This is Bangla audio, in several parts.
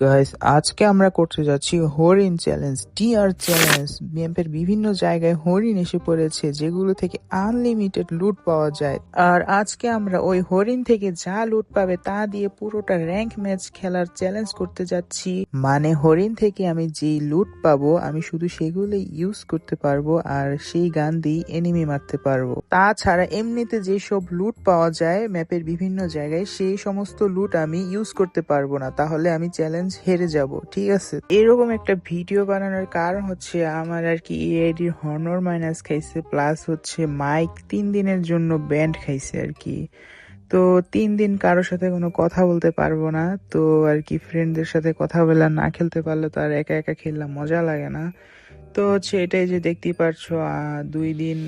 গাইস আজকে আমরা করতে যাচ্ছি হরিণ চ্যালেঞ্জ টিআর চ্যালেঞ্জ ম্যাপের বিভিন্ন জায়গায় হরিণ এসে পড়েছে, যেগুলো থেকে আনলিমিটেড লুট পাওয়া যায়। আর আজকে আমরা ওই হরিণ থেকে যা লুট পাবে তা দিয়ে পুরোটা র্যাঙ্ক ম্যাচ খেলার চ্যালেঞ্জ করতে যাচ্ছি। মানে হরিণ থেকে আমি যেই লুট পাবো, আমি শুধু সেগুলো ইউজ করতে পারব আর সেই গান দিয়ে এনিমি মারতে পারব। তাছাড়া এমনিতে যেসব লুট পাওয়া যায় ম্যাপের বিভিন্ন জায়গায়, সেই সমস্ত লুট আমি ইউজ করতে পারব না। তাহলে আমি চ্যালেঞ্জ হেরে যাব, ঠিক আছে? এরকম একটা ভিডিও বানানোর কারণ হচ্ছে আমার আর কি এআইডির হনর মাইনাস খাইছে প্লাস হচ্ছে মাইক তিন দিনের জন্য ব্যান্ড খাইছে আর কি। তো তিন দিন কারোর সাথে কোনো কথা বলতে পারব না, তো আর কি ফ্রেন্ডদের সাথে কথা বলে না খেলতে পারলে তো আর একা একা খেললে মজা লাগে না। তো হচ্ছে এটাই যে দেখতেই পারছ দুই দিন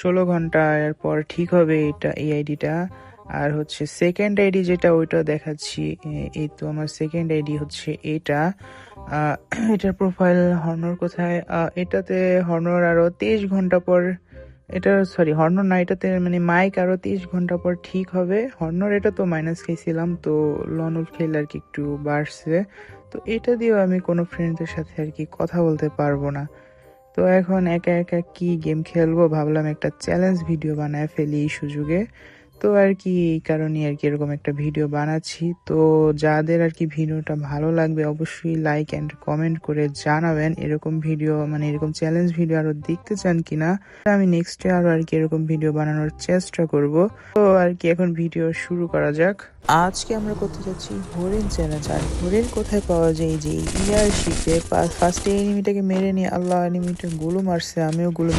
ষোলো ঘণ্টা এর পর ঠিক হবে এটা এই আইডিটা আর হচ্ছে সেকেন্ড আইডি যেটা ওইটা দেখাচ্ছি এই তো আমার সেকেন্ড আইডি হচ্ছে এটা। এটার প্রোফাইল হর্নর কোথায়? এটাতে হর্নর আরও তেইশ ঘণ্টা পর, এটা সরি হর্নর না, এটাতে মানে মাইক আরও তেইশ ঘণ্টা পর ঠিক হবে। হর্নর এটা তো মাইনাস খেয়েছিলাম, তো লনুল খেলে আর কি একটু বাড়ছে। তো এটা দিয়েও আমি কোনো ফ্রেন্ডদের সাথে আর কি কথা বলতে পারব না। তো এখন একা একা কি গেম খেলব ভাবলাম একটা চ্যালেঞ্জ ভিডিও বানায় ফেলি এই সুযোগে। তো আর কি এই কারণে আর কি এরকম একটা ভিডিও বানাচ্ছি। তো যাদের আর কি ভিডিওটা ভালো লাগবে অবশ্যই লাইক অ্যান্ড কমেন্ট করে জানাবেন এরকম ভিডিও মানে এরকম চ্যালেঞ্জ ভিডিও আরও দেখতে চান কিনা। আমি নেক্সটে আরও আর কি এরকম ভিডিও বানানোর চেষ্টা করব। তো আর কি এখন ভিডিও শুরু করা যাক। আজকে আমরা করতে যাচ্ছি হরিণ চ্যালেঞ্জ আর হরিণ কোথায় পাওয়া যায়? যে ইয়ার শিপে ফার্স্টে এনিমিটাকে মেরে নিয়ে আল্লাহ এনিমিটা গুলো মারছে, আমিও গুলো